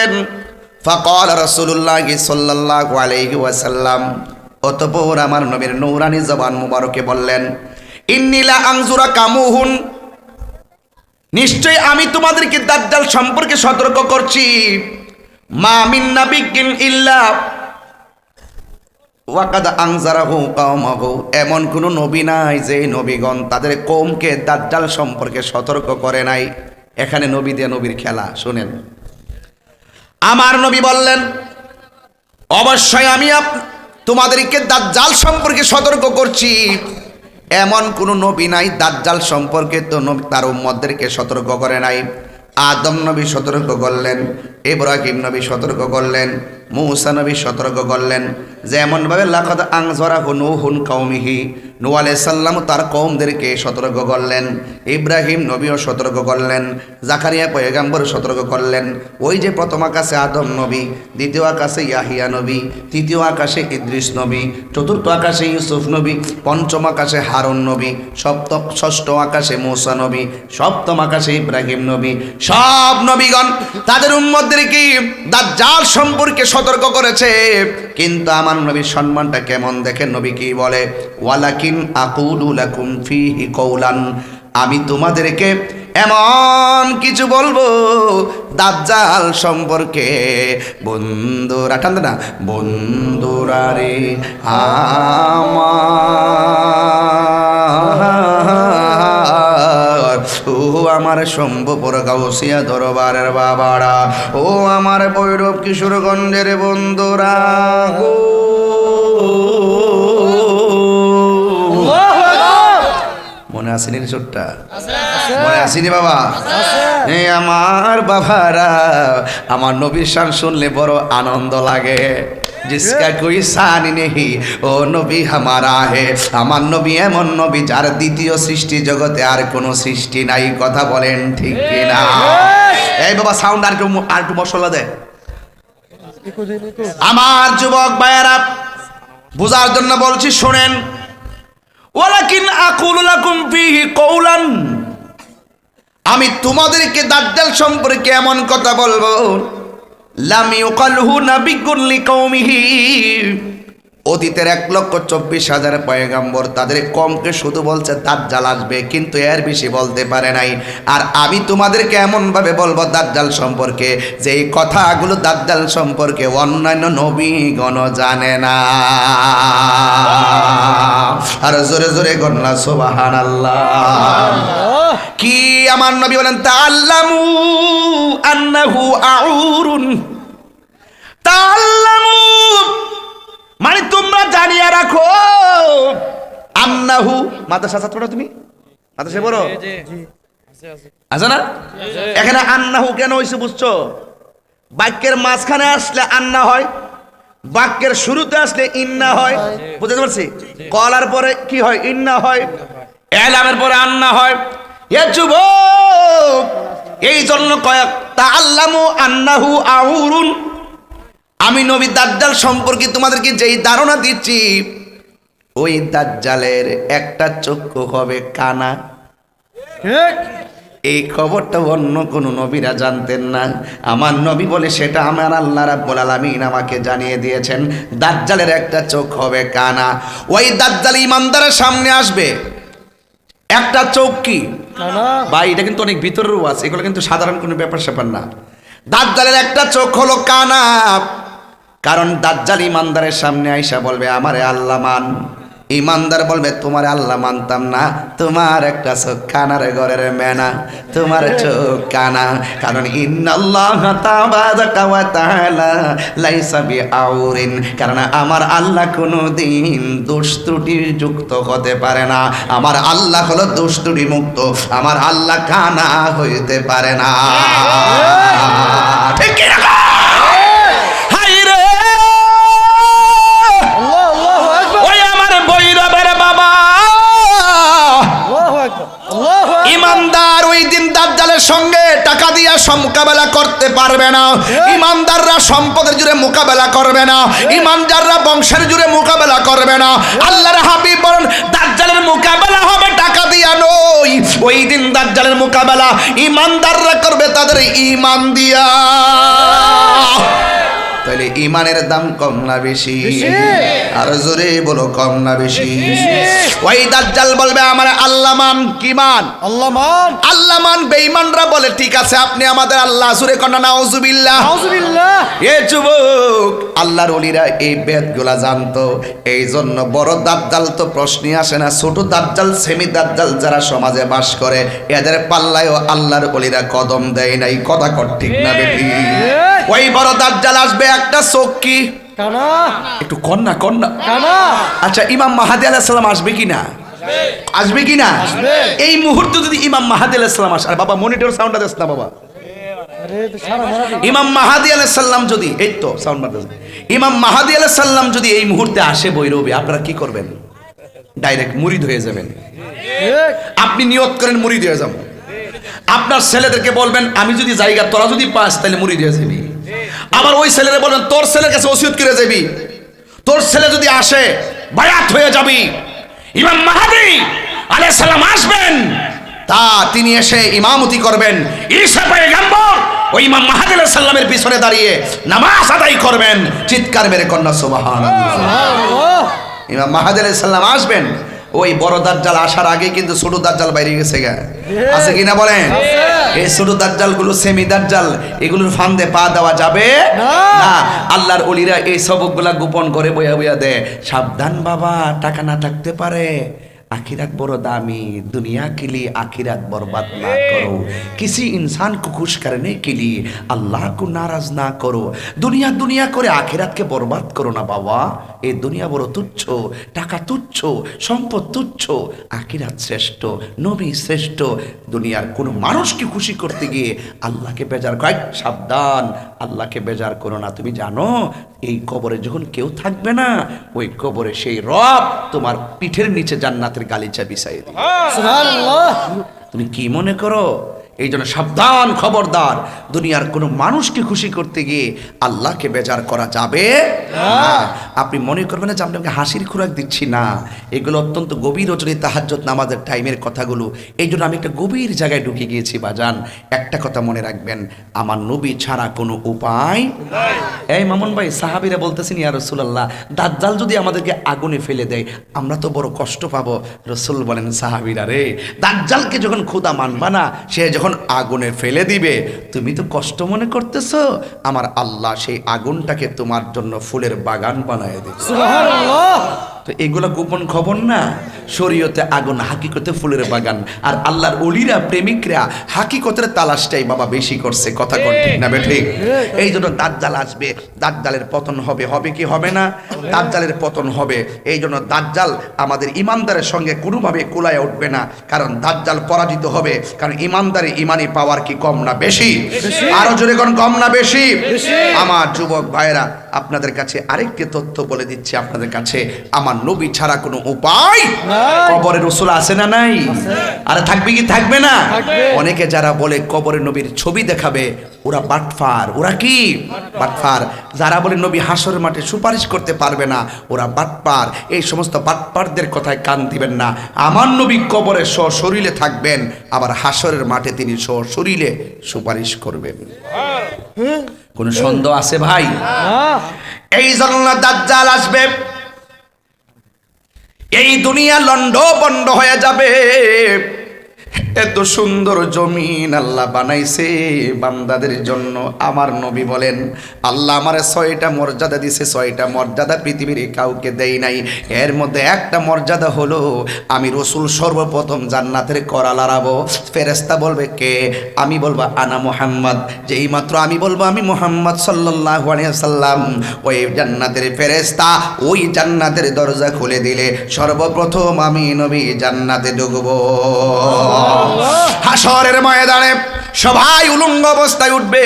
করলেন ফকল রসুল্লাহ সাল্লাহ আলাইহি ওয়াসাল্লাম, অতপর আমার নবীর নৌরানি জবান মুবারকে বললেন ইন্নিলা আংজুরা কামুহুন নিশ্চয় আমি তোমাদেরকে দাজ্জাল সম্পর্কে সতর্ক করছি। মা মিন নাবিকিন ইল্লা ওয়াকাদ আংজারাহু কাওমাহু। এমন কোন নবী নাই যে নবীগণ তাদের কৌমকে দাজ্জাল সম্পর্কে সতর্ক করে নাই। এখানে নবী দিয়ে নবীর খেলা, শুনেন। আমার নবী বললেন, অবশ্যই আমি তোমাদেরকে দাজ্জাল সম্পর্কে সতর্ক করছি। এমন কোনো নবী নাই, দাজ্জাল সম্পর্কে তো নবী, তার উম্মতদেরকে সতর্ক করে নাই। আদম নবী সতর্ক করলেন, ইব্রাহিম নবী সতর্ক করলেন মৌসা নবী সতর্ক করলেন যেমনভাবে লাখত আংজরা হুনু হুন কৌমিহি নু সাল্লাম তার কৌমদেরকে সতর্ক করলেন, ইব্রাহিম নবীও সতর্ক করলেন, জাকারিয়া পয়গাম্বর সতর্ক করলেন। ওই যে প্রথম আকাশে আদম নবী, দ্বিতীয় আকাশে ইয়াহিয়া নবী, তৃতীয় আকাশে ইদ্রিস নবী, চতুর্থ আকাশে ইউসুফ নবী, পঞ্চম আকাশে হারুন নবী, সপ্তম, ষষ্ঠ আকাশে মৌসা নবী, সপ্তম আকাশে ইব্রাহিম নবী, সব নবীগণ তাদের উম্মতদেরকে দাজ্জাল সম্পর্কে সতর্ক করেছে। কিন্তু আমার নবীর সম্মানটা কেমন দেখেন? নবী কি বলে? ওয়ালাকিন আকুলু লাকুম ফিহি কৌলান আমি তোমাদেরকে এমন কিছু বলব, দাজ্জাল সম্পর্কে। বন্ধুরা, টান না। বন্ধুরা রে আমার। আমার শম্ভুপুর গাউসিয়া দরবারের বাবারা, ও আমার ভৈরব কিশোরগঞ্জের বন্ধুরা। মনে আসেনি ছোট্টা? মনে আসেনি বাবা? আমার বাবারা, আমার নবীর শান শুনলে বড় আনন্দ লাগে। জিসকা কোই সানি নেহি ও নবী হামারা হে আমার নবী এমন নবী যার দ্বিতীয় সৃষ্টি জগতে আর কোনো সৃষ্টি নাই কথা বলেন ঠিক কিনা? এই বাবা সাউন্ড আর একটু আর একটু মশলা দে। আমার যুবক ভাইয়েরা বোঝার জন্য বলছি শোনেন। ওয়ালাকিন আকুলু লাকুম ফিহি কৌলান আমি তোমাদেরকে দাজ্জাল সম্পর্কে এমন কথা বলব অতীতের এক লক্ষ চব্বিশ হাজার পয়গাম্বর তাদের কমকে শুধু বলছে দাজ্জাল আসবে। কিন্তু এর বেশি বলতে পারে নাই। আর আমি তোমাদেরকে এমনভাবে বলব দাজ্জাল সম্পর্কে। যে এই কথাগুলো দাজ্জাল সম্পর্কে অন্যান্য নবীগণ জানে না। আর জোরে জোরে গন্না সোবাহান কি আমার নবী বলেন? তা তাল্লামু আন্নাহু আউরুন মানে তোমরা জানিয়ে রাখো। আন্নাহু মাদ্রাসা ছাত্র তুমি? মাদ্রাসা বড় আছে না? এখানে আন্নাহু কেন হয়েছে বুঝছ? বাক্যের মাঝখানে আসলে আন্না হয় বাক্যের শুরুতে আসলে ইন্না হয়। বুঝতে পারছি? কলার পরে কি হয়? ইন্না হয়। এলামের পরে আন্না হয়। এ যুবক এই জন্য কয়েক তা আল্লামু আন্নাহু আউরুন আমি নবী দাজ্জাল সম্পর্কে তোমাদেরকে যেই ধারণা দিচ্ছি ওই দাজ্জালের একটা চক্ষু হবে কানা। এই খবরটা অন্য কোন নবীরা জানতেন না। আমার নবী বলে সেটা আমার আল্লাহ রাব্বুল আলামিন আমাকে জানিয়ে দিয়েছেন দাজ্জালের একটা চোখ হবে কানা। ওই দাজ্জাল ইমানদারের সামনে আসবে। একটা চোখ কি? ভাই এটা কিন্তু অনেক ভিতরেরও আছে এগুলো কিন্তু সাধারণ কোনো ব্যাপার স্যাপার না। দাজ্জালের একটা চোখ হলো কানা। কারণ দাজ্জাল ইমানদারের সামনে আইসা বলবে আমারে আল্লাহ মান। ইমানদার বলবে তোমার আল্লাহ মানতাম না। তোমার একটা চোখ কানার ঘরের মেনা তোমার চোখ কানা। কারণ বিআউরিন। কারণ আমার আল্লাহ কোনো দিন দোষ যুক্ত হতে পারে না। আমার আল্লাহ হলো দোষ ত্রুটি মুক্ত। আমার আল্লাহ কানা হইতে পারে না। ঠিক টাকা দিয়া মোকাবেলা করতে পারবে না। ইমানদাররা সম্পদের জুড়ে মোকাবেলা করবে না। ইমানদাররা বংশের জুড়ে মোকাবেলা করবে না। আল্লাহর হাবিব বলেন, দাজ্জালের মোকাবেলা হবে, টাকা দিয়া নই। ওই দিন দাজ্জালের মোকাবেলা ইমানদাররা করবে, তাদের ইমান দিয়া। ইমানের দাম কম না বেশি? আর জোরে বলো কম না বেশি? ওই দাজ্জাল বলবে আমার আল্লাহ মান কি মান? আল্লাহ মান। আল্লাহ মান বেঈমানরা বলে ঠিক আছে আপনি আমাদের আল্লাহ সুরে কন্যা নাউজুবিল্লাহ। নাউজুবিল্লাহ। এ যুবক আল্লাহর অলিরা এই বেদগুলা জানতো। এই জন্য বড় দাজ্জাল তো প্রশ্নই আসে না। ছোট দাজ্জাল সেমি দাজ্জাল যারা সমাজে বাস করে এদের পাল্লায়ও আল্লাহর অলিরা কদম দেয় নাই। কথা কর ঠিক না বেটি। ওই বড় দাজ্জাল আসবে একটা চক্কি কানা। একটু কন্যা কন্যা। কানা। আচ্ছা ইমাম মাহাদি আলাইহিস সালাম আসবে কি না আসবে কি না এই মুহূর্তে যদি ইমাম মাহাদি আলাইহিস সালাম আসে আর বাবা মনিটর সাউন্ডটা দেস না বাবা। ইমাম মাহাদি আলাইহিস সালাম যদি এই তো সাউন্ড মারতেছে ইমাম মাহাদি আলাইহিস সালাম যদি এই মুহূর্তে আসে বৈরবে আপনারা কি করবেন? ডাইরেক্ট মুরিদ হয়ে যাবেন। আপনি নিয়ত করেন মুরিদ হয়ে যাব। আপনার ছেলেদেরকে বলবেন আমি যদি জায়গা তোরা যদি পাস তাহলে মুরিদ হয়ে যাবি। আবার ওই ছেলেরা বলবেন তোর ছেলের কাছে ওসিয়ত করে যাবি। তোর ছেলে যদি আসে বায়াত হয়ে যাবি। ইমাম মাহাদি আলাইহিস সালাম আসবেন। তা তিনি এসে ইমামতি করবেন। ঈসা পয়গম্বর ওই ইমাম মাহাদি আলাইহিস সালামের পিছনে দাঁড়িয়ে নামাজ আদায় করবেন। চিৎকার মেরে কন্যা সুবহানাল্লাহ। ইমাম মাহাদি আলাইহিস সালাম আসবেন। ওই বড় দাজ্জাল আসার আগে কিন্তু ছোট দাজ্জাল বাইরে গেছে গা। হ্যাঁ। আছে কিনা বলেন? এই ছোট দাজ্জালগুলো সেমি দাজ্জাল এগুলোর ফান্দে পা দেওয়া যাবে? না। আল্লাহর অলিরা এই সবকগুলা গোপন করে বইয়া বইয়া দে সাবধান বাবা টাকা না থাকতে পারে। আখিরাত বড় দামি দুনিয়া কিলি আখিরাত বরবাদ না হ্যাঁ। করো। কিসি ইনসান কো খুশ করনে কে লিয়ে আল্লাহ কো নারাজ না করো। দুনিয়া দুনিয়া করে আখিরাতকে বরবাদ করো না বাবা। এই দুনিয়া বড় তুচ্ছ টাকা তুচ্ছ সম্পদ তুচ্ছ আকিরাত শ্রেষ্ঠ নবী শ্রেষ্ঠ দুনিয়ার কোনো মানুষকে খুশি করতে গিয়ে আল্লাহকে বেজার কয়েক সাবধান আল্লাহকে বেজার করো না। তুমি জানো এই কবরে যখন কেউ থাকবে না ওই কবরে সেই রব তোমার পিঠের নিচে জান্নাতের গালিচা বিছাই তুমি কি মনে করো এই জন্য সাবধান খবরদার। দুনিয়ার কোনো মানুষকে খুশি করতে গিয়ে আল্লাহকে বেজার করা যাবে আপনি মনে করবেন না যে আমি আপনাকে হাসির খোরাক দিচ্ছি? না। এগুলো অত্যন্ত গভীর রচনী তাহাজ্জত নামাজের টাইমের কথাগুলো। এই জন্য আমি একটা গভীর জায়গায় ঢুকে গিয়েছি বাজান। একটা কথা মনে রাখবেন আমার নবী ছাড়া কোনো উপায় এই মামুন ভাই সাহাবিরা বলতেছেন ইয়া রসুলাল্লাহ দাজ্জাল যদি আমাদেরকে আগুনে ফেলে দেয় আমরা তো বড় কষ্ট পাবো। রসুল বলেন সাহাবিরা রে দাজ্জালকে যখন খোদা মানবা না সে যখন আগুনে ফেলে দিবে, তুমি তো কষ্ট মনে করতেছ, আমার আল্লাহ সেই আগুনটাকে তোমার জন্য ফুলের বাগান বানায় দিবে। তো এগুলো গোপন খবর না? শরীয়তে আগুন হাকিকতে ফুলের বাগান। আর আল্লাহর অলিরা প্রেমিকরা হাকিকতের তালাশটাই বাবা বেশি করছে। কথা কোন ঠিক না বেঠিক এই জন্য দাজ্জাল আসবে দাজ্জালের পতন হবে। হবে কি হবে না? দাজ্জালের পতন হবে। এই জন্য দাজ্জাল আমাদের ইমানদারের সঙ্গে কোনোভাবে কুলায় উঠবে না। কারণ দাজ্জাল পরাজিত হবে। কারণ ইমানদারি ইমানি পাওয়ার কি কম না বেশি? আরও জোরে কোন কম না বেশি? আমার যুবক ভাইরা আপনাদের কাছে আরেকটি তথ্য বলে দিচ্ছি আপনাদের কাছে। আমার নবী ছাড়া কোনো উপায়? নাই। কবরে রসুল আছে না নাই? আরে থাকবে কি থাকবে না। অনেকে যারা বলে কবরে নবীর ছবি দেখাবে ওরা বাটফার। ওরা কি? বাটফার। যারা বলে নবী হাসর মাঠে সুপারিশ করতে পারবে না ওরা বাটপার এই সমস্ত বাটপারদের কথায় কান দিবেন না। আমার নবী কবরে সশরীরে থাকবেন আবার হাসরের মাঠে তিনি সশরীরে সুপারিশ করবেন। কোনো সন্দেহ আছে ভাই? এই জন্য দাজ্জাল আসবে। এই দুনিয়া লন্ড বন্ড হয়ে যাবে। এত সুন্দর জমিন আল্লাহ বানাইছে বান্দাদের জন্য। আমার নবী বলেন, আল্লাহ আমার ছয়টা মর্যাদা দিছে, ছয়টা মর্যাদা পৃথিবীর কাউকে দেই নাই। এর মধ্যে একটা মর্যাদা হলো, আমি রসুল সর্বপ্রথম জান্নাতের করা লাড়াবো ফেরেস্তা বলবে, কে? আমি বলব, আনা মোহাম্মদ। যেই মাত্র আমি বলব, আমি মোহাম্মদ সাল্লাহ সাল্লাম ওই জান্নাতের ফেরেস্তা ওই জান্নাতের দরজা খুলে দিলে, সর্বপ্রথম আমি নবী জান্নাতে ঢুকবো। হাসরের ময়দানে সবাই উলঙ্গ অবস্থায় উঠবে।